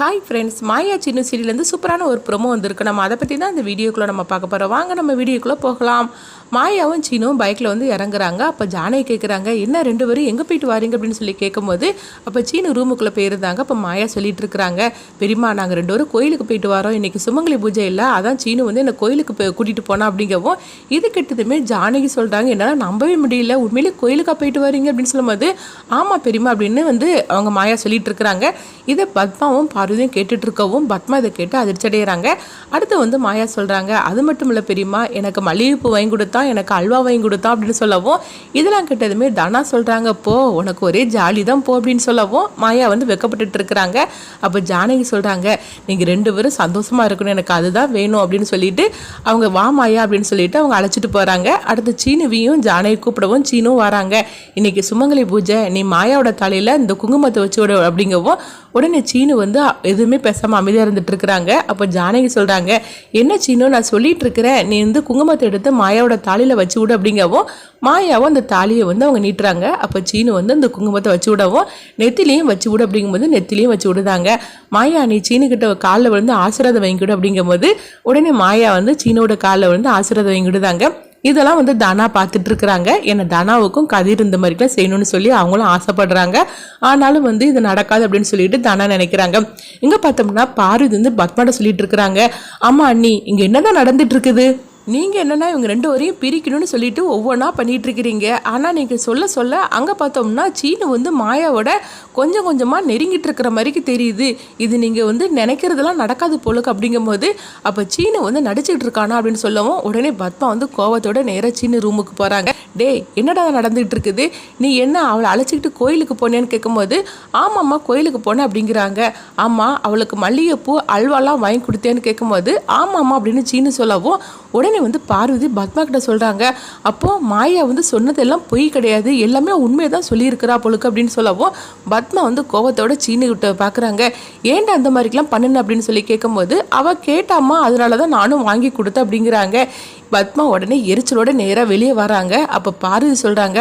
Hi friends மாயா சின்ன சீரியலேருந்து சூப்பரான ஒரு ப்ரொமோ வந்திருக்கு. நம்ம அதை பற்றி தான் இந்த வீடியோக்குள்ளே நம்ம பார்க்க போகிறோம் வாங்க நம்ம வீடியோக்குள்ளே போகலாம். மாயாவும் சீனும் பைக்கில் வந்து இறங்குறாங்க. அப்போ ஜானை கேட்குறாங்க என்ன ரெண்டு பேரும் எங்கே போயிட்டு வாரீங்க? அப்படின்னு சொல்லி கேட்கும்போது அப்போ சீனு ரூமுக்குள்ளே போயிருந்தாங்க. அப்போ மாயா சொல்லிட்டு இருக்கிறாங்க பெரியம்மா நாங்கள் ரெண்டு பேரும் கோயிலுக்கு போயிட்டு வரோம். இன்றைக்கி சுமங்கலி பூஜை இல்லை. அதான் சீனு வந்து என்னை கோயிலுக்கு போய் கூட்டிகிட்டு போனா அப்படிங்கவும் இது கெட்டதுமே ஜானகி சொல்கிறாங்க என்னால் நம்பவே முடியல. உண்மையிலே கோயிலுக்காக போயிட்டு வரீங்க? அப்படின்னு சொல்லும்போது ஆமாம் பெரியம்மா அப்படின்னு வந்து அவங்க மாயா சொல்லிட்டு இருக்கிறாங்க. இதை பத்மாவும் பார்வதியும் கேட்டுட்ருக்கவும் பத்மா இதை கேட்டு அதிர்ச்சடைகிறாங்க அடுத்து வந்து மாயா சொல்கிறாங்க அது மட்டும் இல்லை பெரியம்மா எனக்கு மல்லிகைப்பூ வாங்கி கொடுத்தா எனக்கு அல்வா வாங்கி கொடுத்தா அப்படின்னு சொல்லவும் இதெல்லாம் கேட்டதுமே தனா சொல்கிறாங்க போ உனக்கு ஒரே ஜாலி தான் போ அப்படின்னு சொல்லவும் மாயா வந்து வெக்கப்பட்டுட்டு இருக்கிறாங்க அப்போ ஜானகி சொல்கிறாங்க நீங்கள் ரெண்டு பேரும் சந்தோஷமாக இருக்கணும் எனக்கு அதுதான் வேணும் அப்படின்னு சொல்லிட்டு அவங்க வா மாயா அப்படின்னு சொல்லிட்டு அவங்க அழைச்சிட்டு போகிறாங்க அடுத்து சீனுவியும் ஜானகி கூப்பிடவும் சீனும் வராங்க. இன்னைக்கு சுமங்கலி பூஜை நீ மாயாவோட தலையில் இந்த குங்குமத்தை வச்சு விட அப்படிங்கவும் உடனே சீனு வந்து எதுவுமே பேசாமல் அமைதியாக இருந்துட்டு இருக்கிறாங்க. அப்போ ஜானகி சொல்கிறாங்க என்ன சீனோ நான் சொல்லிட்டு இருக்கிறேன். நீ வந்து குங்குமத்தை எடுத்து மாயாவோட தாலியில் வச்சு விடு அப்படிங்கவும் மாயாவும் அந்த தாலியை வந்து அவங்க நீட்டுறாங்க. அப்போ சீனு வந்து அந்த குங்குமத்தை வச்சு விடவும் நெத்திலையும் வச்சு விடு அப்படிங்கும்போது நெத்திலையும் வச்சு விடுதாங்க. மாயா நீ சீனுக்கிட்ட காலில் விழுந்து ஆசீர்வாதம் வாங்கிக்கிடு அப்படிங்கும்போது உடனே மாயா வந்து சீனோட காலில் விழுந்து ஆசீர்வாதம் வாங்கிவிடுதாங்க இதெல்லாம் வந்து தனா பார்த்துட்டு இருக்கிறாங்க என்ன தனாவுக்கும் கதிர் இந்த மாதிரிலாம் செய்யணும்னு சொல்லி அவங்களும் ஆசைப்படுறாங்க. ஆனாலும் வந்து இது நடக்காது அப்படின்னு சொல்லிட்டு தனா நினைக்கிறாங்க. இங்கே பார்த்தோம்னா பாரு இது வந்து பத்மாட்ட சொல்லிட்டு இருக்கிறாங்க ஆமாம் அண்ணி இங்கே என்னதான் நடந்துட்டு இருக்குது நீங்கள் என்னென்னா இவங்க ரெண்டு வரையும் பிரிக்கணும்னு சொல்லிட்டு ஒவ்வொன்றா பண்ணிகிட்ருக்கிறீங்க ஆனால் நீங்கள் சொல்ல சொல்ல அங்கே பார்த்தோம்னா சீனு வந்து மாயாவோட கொஞ்சம் கொஞ்சமாக நெருங்கிட்டு இருக்கிற மாதிரிக்கு தெரியுது. இது நீங்கள் வந்து நினைக்கிறதெல்லாம் நடக்காது போலுக்கு அப்படிங்கும்போது அப்போ சீனு வந்து நடிச்சிட்டு இருக்கானா அப்படின்னு சொல்லவும் உடனே பத்மா வந்து கோவத்தோட நேராக சீனு ரூமுக்கு போகிறாங்க டேய் என்னடா நடந்துகிட்டு இருக்குது நீ என்ன அவளை அழைச்சிக்கிட்டு கோயிலுக்கு போனேன்னு கேட்கும்போது ஆமாம்மா கோயிலுக்கு போனேன் அப்படிங்கிறாங்க. ஆமாம் அவளுக்கு மல்லிகைப்பூ அல்வாலாம் வாங்கி கொடுத்தேன்னு கேட்கும்போது ஆமாம்மா அப்படின்னு சீனு சொல்லவும் உடனே வந்து பார்வதி பத்மா கிட்ட சொல்கிறாங்க அப்போது மாயா வந்து சொன்னதெல்லாம் பொய் கிடையாது எல்லாமே உண்மையை தான் சொல்லியிருக்கிறா பொழுக்கு அப்படின்னு சொல்லவும் பத்மா வந்து கோபத்தோட சீனு கிட்ட பார்க்குறாங்க ஏன்டா அந்த மாதிரிக்கெலாம் பண்ணுன்னு அப்படின்னு சொல்லி கேட்கும்போது அவள் கேட்டாம்மா அதனால தான் நானும் வாங்கி கொடுத்தேன் அப்படிங்கிறாங்க. பத்மா உடனே எரிச்சலோட நேராக வெளியே வராங்க. அப்போ பார்வதி சொல்கிறாங்க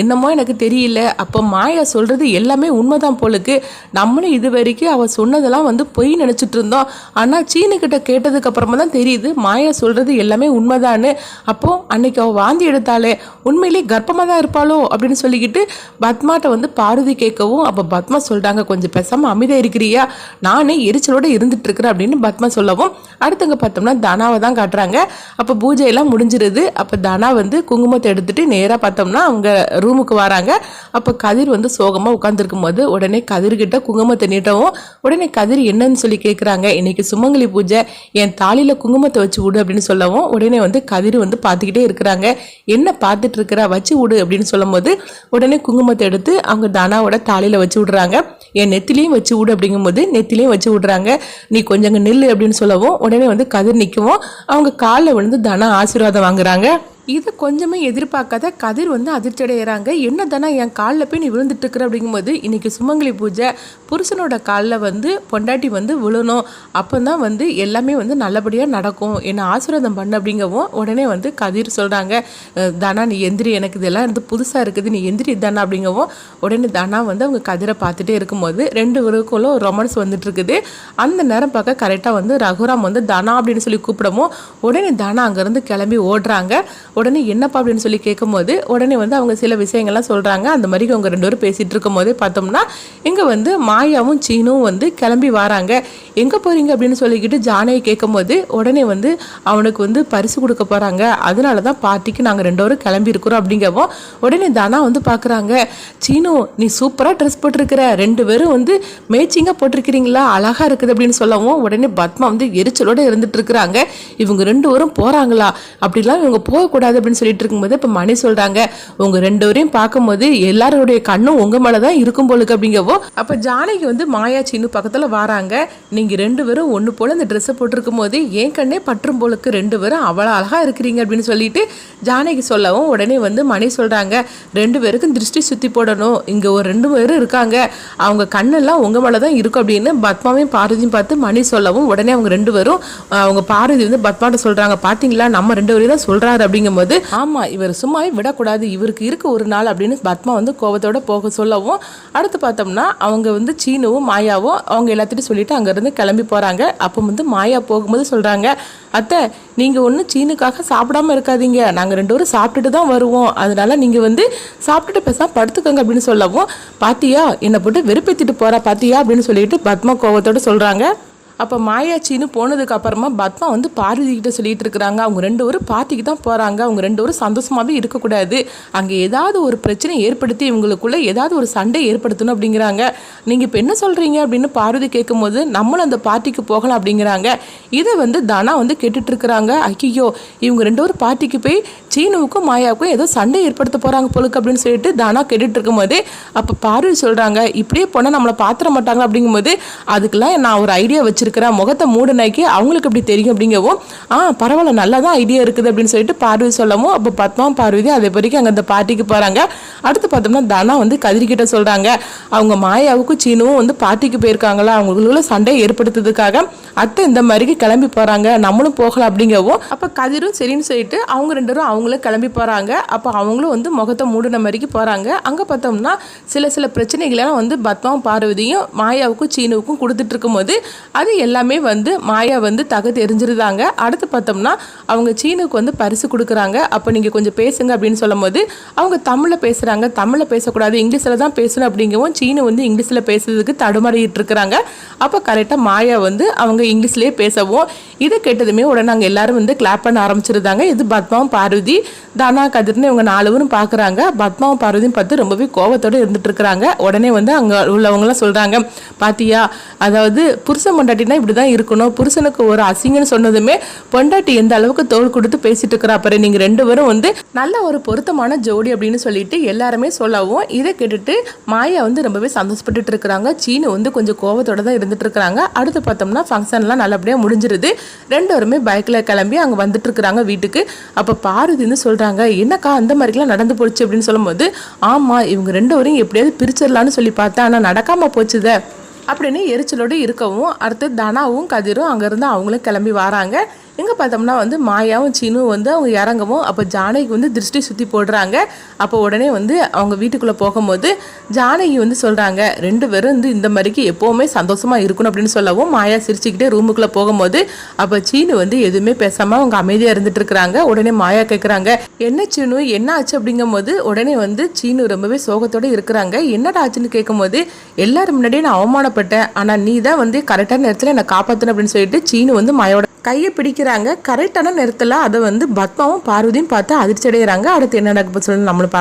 என்னமோ எனக்கு தெரியல. அப்போ மாயா சொல்கிறது எல்லாமே உண்மைதான் போலுக்கு. நம்மளும் இது வரைக்கும் அவள் சொன்னதெல்லாம் வந்து பொய் நினச்சிட்டு இருந்தோம். ஆனால் சீனுக்கிட்ட கேட்டதுக்கப்புறமா தான் தெரியுது மாயா சொல்கிறது எல்லாமே உண்மைதான்னு. அப்போது அன்னைக்கு அவள் வாந்தி எடுத்தாலே உண்மையிலேயே கர்ப்பமாக தான் இருப்பாளோ? அப்படின்னு சொல்லிக்கிட்டு பத்மாட்ட வந்து பார்வதி கேட்கவும் அப்போ பத்மா சொல்கிறாங்க கொஞ்சம் பேசாமல் அமைதியாக இருக்கிறியா? நானே எரிச்சலோட இருந்துட்டு இருக்கிறேன் அப்படின்னு பத்மா சொல்லவும் அடுத்தவங்க பார்த்தோம்னா தனாவை தான் காட்டுறாங்க. அப்போ பூஜை எல்லாம் முடிஞ்சிருது. அப்போ தனா வந்து குங்குமத்தை எடுத்துட்டு நேராக பார்த்தோம்னா அவங்க ரூமுக்கு வராங்க. அப்போ கதிர் வந்து சோகமாக உட்காந்துருக்கும் போது உடனே கதிர்கிட்ட குங்குமத்தை நீட்டவும் உடனே கதிர் என்னன்னு சொல்லி கேட்குறாங்க இன்னைக்கு சுமங்கலி பூஜை. என் தாலியில் குங்குமத்தை வச்சு விடு அப்படின்னு சொல்லவும் உடனே வந்து கதிர் வந்து பார்த்துக்கிட்டே இருக்கிறாங்க. என்ன பார்த்துட்டு இருக்கிற? வச்சு விடு அப்படின்னு சொல்லும்போது உடனே குங்குமத்தை எடுத்து அவங்க தனாவோட தாலியில் வச்சு விடுறாங்க. என் நெத்திலையும் வச்சு விடு அப்படிங்கும்போது நெத்திலையும் வச்சு விடுறாங்க. நீ கொஞ்சம் நில்லு அப்படின்னு சொல்லவும் உடனே வந்து கதிர் நிற்கவும் அவங்க காலில் விழுந்து தனா ஆசீர்வாதம் வாங்குறாங்க. இது கொஞ்சமே எதிர்பார்க்காத கதிர் வந்து அதிர்ச்சி அடைகிறாங்க என்ன தானே என் காலில் போய் நீ விழுந்துட்டு இருக்கிற அப்படிங்கும்போது இன்னைக்கு சுமங்கலி பூஜை புருஷனோட காலில் வந்து பொண்டாட்டி வந்து விழணும். அப்போ தான் வந்து எல்லாமே வந்து நல்லபடியாக நடக்கும். என்னை ஆசீர்வாதம் பண்ண அப்படிங்கவும் உடனே வந்து கதிர் சொல்கிறாங்க தானா நீ எந்திரி. எனக்கு இதெல்லாம் வந்து புதுசாக இருக்குது. நீ எந்திரி தானா அப்படிங்கவும் உடனே தானா வந்து அவங்க கதிரை பார்த்துட்டே இருக்கும்போது ரெண்டு பேருக்குள்ள ஒரு ரொமான்ஸ் வந்துட்டுருக்குது. அந்த நேரம் பார்க்க கரெக்டாக வந்து ரகுராம் வந்து தனா அப்படின்னு சொல்லி கூப்பிடவும் உடனே தானா அங்கேருந்து கிளம்பி ஓடுறாங்க. உடனே என்னப்பா அப்படின்னு சொல்லி கேட்கும்போது உடனே வந்து அவங்க சில விஷயங்கள்லாம் சொல்கிறாங்க அந்த மாதிரி அவங்க ரெண்டு பேரும் பேசிகிட்டு இருக்கும் போதே பார்த்தோம்னா இங்கே வந்து மாயாவும் சீனும் வந்து கிளம்பி வராங்க. எங்கே போகிறீங்க அப்படின்னு சொல்லிக்கிட்டு ஜானையை கேட்கும்போது உடனே வந்து அவனுக்கு வந்து பரிசு கொடுக்க போகிறாங்க அதனால தான் பார்ட்டிக்கு நாங்கள் ரெண்டு பேரும் கிளம்பி இருக்கிறோம் அப்படிங்கவும் உடனே தானா வந்து பார்க்குறாங்க சீனு நீ சூப்பராக ட்ரெஸ் போட்டிருக்கிற. ரெண்டு பேரும் வந்து மேட்சிங்காக போட்டிருக்கிறீங்களா? அழகாக இருக்குது அப்படின்னு சொல்லவும் உடனே பத்மா வந்து எரிச்சலோடு இருந்துட்டு இருக்கிறாங்க. இவங்க ரெண்டு பேரும் போகிறாங்களா அப்படிலாம் இவங்க போகக்கூடாது அப்படின்னு சொல்லிட்டு இருக்கும்போது இப்போ மணி சொல்கிறாங்க உங்கள் ரெண்டு பார்க்கும்போது எல்லாருடைய கண்ணும் உங்கள் மேலே தான் இருக்கும் போலுக்கு அப்படிங்கவோ. அப்போ ஜானகி வந்து மாயா சீனு பக்கத்தில் வராங்க. நீங்கள் ரெண்டு பேரும் ஒன்று போல் இந்த ட்ரெஸ்ஸை போட்டிருக்கும் போது என் கண்ணே பற்றும் போலுக்கு ரெண்டு பேரும் அவ்வளோ அழகாக இருக்கிறீங்க அப்படின்னு சொல்லிட்டு ஜானகி சொல்லவும் உடனே வந்து மணி சொல்கிறாங்க ரெண்டு பேருக்கும் திருஷ்டி சுற்றி போடணும். இங்கே ஒரு ரெண்டு பேரும் இருக்காங்க. அவங்க கண்ணெல்லாம் உங்கள் மேலே தான் இருக்கும் அப்படின்னு பத்மாவையும் பார்வதியும் பார்த்து மணி சொல்லவும் உடனே அவங்க ரெண்டு பேரும் அவங்க பார்வதி வந்து பத்மாட்ட சொல்கிறாங்க பார்த்தீங்களா நம்ம ரெண்டு பேரையும் தான் சொல்கிறாரு அப்படிங்க அப்படிங்கும்போது ஆமா இவர் சும்மாவே விடக்கூடாது இவருக்கு இருக்கு ஒரு நாள் அப்படின்னு பத்மா வந்து கோபத்தோட போக சொல்லவும் அடுத்து பார்த்தோம்னா அவங்க வந்து சீனுவும் மாயாவும் அவங்க எல்லாத்திட்டையும் சொல்லிட்டு அங்கேருந்து கிளம்பி போகிறாங்க அப்போ வந்து மாயா போகும்போது சொல்கிறாங்க அத்தை நீங்கள் ஒன்றும் சீனுக்காக சாப்பிடாம இருக்காதீங்க. நாங்கள் ரெண்டு பேரும் சாப்பிட்டுட்டு தான் வருவோம். அதனால நீங்கள் வந்து சாப்பிட்டுட்டு பேசாம படுத்துக்கோங்க அப்படின்னு சொல்லவும் பாத்தியா என்னை போட்டு வெறுப்பேற்றிட்டு போகிறா பாத்தியா? அப்படின்னு சொல்லிட்டு பத்மா கோபத்தோட சொல்கிறாங்க அப்போ மாயாச்சின்னு போனதுக்கு அப்புறமா பத்மா வந்து பார்வதி கிட்ட சொல்லிட்டு இருக்கிறாங்க. அவங்க ரெண்டு பேரும் பார்ட்டிக்கு தான் போகிறாங்க அவங்க ரெண்டு பேரும் சந்தோஷமாகவே இருக்கக்கூடாது அங்கே ஏதாவது ஒரு பிரச்சனை ஏற்படுத்தி இவங்களுக்குள்ளே ஏதாவது ஒரு சண்டை ஏற்படுத்தணும் அப்படிங்கிறாங்க. நீங்கள் இப்போ என்ன சொல்கிறீங்க அப்படின்னு பார்வதி கேட்கும்போது நம்மளும் அந்த பார்ட்டிக்கு போகலாம் அப்படிங்கிறாங்க. இதை வந்து தனா வந்து கேட்டுட்ருக்கிறாங்க ஐயோ இவங்க ரெண்டு பேரும் பார்ட்டிக்கு போய் சீனுவுக்கும் மாயாவுக்கும் ஏதோ சண்டை ஏற்படுத்த போகிறாங்க போலுக்கு அப்படின்னு சொல்லிட்டு தானா கேட்டுட்டு இருக்கும்போது அப்போ பார்வதி சொல்கிறாங்க இப்படியே போனால் நம்மளை பார்த்துட மாட்டாங்க அப்படிங்கும்போது அதுக்கெல்லாம் நான் ஒரு ஐடியா வச்சுருக்கேன். வச்சிருக்கிறேன் முகத்தை மூடனாக்கி அவங்களுக்கு எப்படி தெரியும் அப்படிங்கவும் ஆ பரவாயில்ல நல்லா தான் ஐடியா இருக்குது அப்படின்னு சொல்லிட்டு பார்வதி சொல்லவும் அப்போ பத்மா பார்வதி அதே வரைக்கும் அங்கே அந்த பார்ட்டிக்கு போகிறாங்க அடுத்து பார்த்தோம்னா தனா வந்து கதிரிக்கிட்ட சொல்கிறாங்க அவங்க மாயாவுக்கும் சீனுவும் வந்து பார்ட்டிக்கு போயிருக்காங்களா? அவங்களுக்குள்ள சண்டை ஏற்படுத்துறதுக்காக அத்தை இந்த மாதிரிக்கு கிளம்பி போகிறாங்க நம்மளும் போகலாம் அப்படிங்கவும் அப்போ கதிரும் சரின்னு சொல்லிட்டு அவங்க ரெண்டு பேரும் அவங்களும் கிளம்பி போகிறாங்க அப்போ அவங்களும் வந்து முகத்தை மூடின மாதிரிக்கு போகிறாங்க அங்கே பார்த்தோம்னா சில சில பிரச்சனைகளெல்லாம் வந்து பத்மாவும் பார்வதியும் மாயாவுக்கும் சீனுவுக்கும் கொடுத்துட்டு இருக்கும்போது அது எல்லாமே வந்து மாயா வந்து தகுதி தெரிஞ்சிருந்தாங்க. அடுத்து பார்த்தோம்னா அவங்க சீனுக்கு வந்து பரிசு கொடுக்குறாங்க. அப்போ நீங்கள் கொஞ்சம் பேசுங்க அப்படின்னு சொல்லும்போது அவங்க தமிழில் பேசுகிறாங்க தமிழில் பேசக்கூடாது. இங்கிலீஷில் தான் பேசணும் அப்படிங்கவும் சீனு வந்து இங்கிலீஷில் பேசுறதுக்கு தடுமாறிட்டு இருக்கிறாங்க. அப்போ கரெக்டாக மாயா வந்து அவங்க இங்கிலீஷ்லேயே பேசவும் இதை கேட்டதுமே உடனே நாங்கள் எல்லாரும் வந்து கிளாப் பண்ண ஆரம்பிச்சிருந்தாங்க. இது பத்மாவும் பார்வதி தானா கதிர்னு இவங்க நாலு பேரும் பார்க்குறாங்க. பத்மாவும் பார்வதியும் பார்த்து ரொம்பவே கோவத்தோடு இருந்துட்டு இருக்கிறாங்க. உடனே வந்து அங்கே உள்ளவங்களாம் சொல்கிறாங்க பாத்தியா அதாவது புருஷன் பொண்டாட்டினா இப்படி தான் இருக்கணும். புருஷனுக்கு ஒரு அசிங்கன்னு சொன்னதுமே பொண்டாட்டி எந்த அளவுக்கு தோல் கொடுத்து பேசிட்டு இருக்கிறா அப்புறம் நீங்கள் ரெண்டு பேரும் வந்து நல்ல ஒரு பொருத்தமான ஜோடி அப்படின்னு சொல்லிட்டு எல்லாருமே சொல்லவும் இதை கேட்டுட்டு மாயா வந்து ரொம்பவே சந்தோஷப்பட்டுட்டு இருக்கிறாங்க. சீனு வந்து கொஞ்சம் கோவத்தோட தான் இருந்துட்டு இருக்கிறாங்க. அடுத்து பார்த்தோம்னா ஃபங்க்ஷன்லாம் நல்லபடியாக முடிஞ்சிருது. ரெண்டு பேருமே பைக்கில் கிளம்பி அங்கே வந்துட்டு இருக்கிறாங்க வீட்டுக்கு. அப்போ பார்வதி சொல்கிறாங்க என்னக்கா அந்த மாதிரிலாம் நடந்து போச்சு? அப்படின்னு சொல்லும்போது ஆமாம் இவங்க ரெண்டு வரையும் எப்படியாவது பிரிச்சிடலான்னு சொல்லி பார்த்தேன். ஆனால் நடக்காமல் போச்சுதே. அப்படின்னு எரிச்சலோடு இருக்கவும் அடுத்து தனாவும் கதிரும் அங்கேருந்து அவங்களும் கிளம்பி வராங்க. எங்கே பார்த்தோம்னா வந்து மாயாவும் சீனும் வந்து அவங்க இறங்கவும் அப்போ ஜானகி வந்து திருஷ்டி சுற்றி போடுறாங்க. அப்போ உடனே வந்து அவங்க வீட்டுக்குள்ளே போகும்போது ஜானகி வந்து சொல்கிறாங்க ரெண்டு பேரும் வந்து இந்த மாதிரிக்கு எப்போவுமே சந்தோஷமாக இருக்கணும் அப்படின்னு சொல்லவும் மாயா சிரிச்சுக்கிட்டே ரூமுக்குள்ளே போகும்போது அப்போ சீனு வந்து எதுவுமே பேசாமல் அவங்க அமைதியாக இருந்துட்டு இருக்கிறாங்க. உடனே மாயா கேட்குறாங்க என்ன சீனு என்ன ஆச்சு? அப்படிங்கும்போது உடனே வந்து சீனு ரொம்பவே சோகத்தோடு இருக்கிறாங்க. என்னடா ஆச்சுன்னு கேட்கும்போது எல்லாரும் முன்னாடியே நான் அவமானப்பட்டேன். ஆனால் நீ தான் வந்து கரெக்டான நேரத்தில் என்னை காப்பாற்றணும் அப்படின்னு சொல்லிட்டு சீனு வந்து மாயோட கையை பிடிக்கிறாங்க கரெக்டான நேரத்தில் அதை வந்து பத்மாவும் பார்வதியும் பார்த்து அதிர்ச்சி அடைகிறாங்க அடுத்து என்ன நடக்க சொல்லி நம்மளும் பார்க்க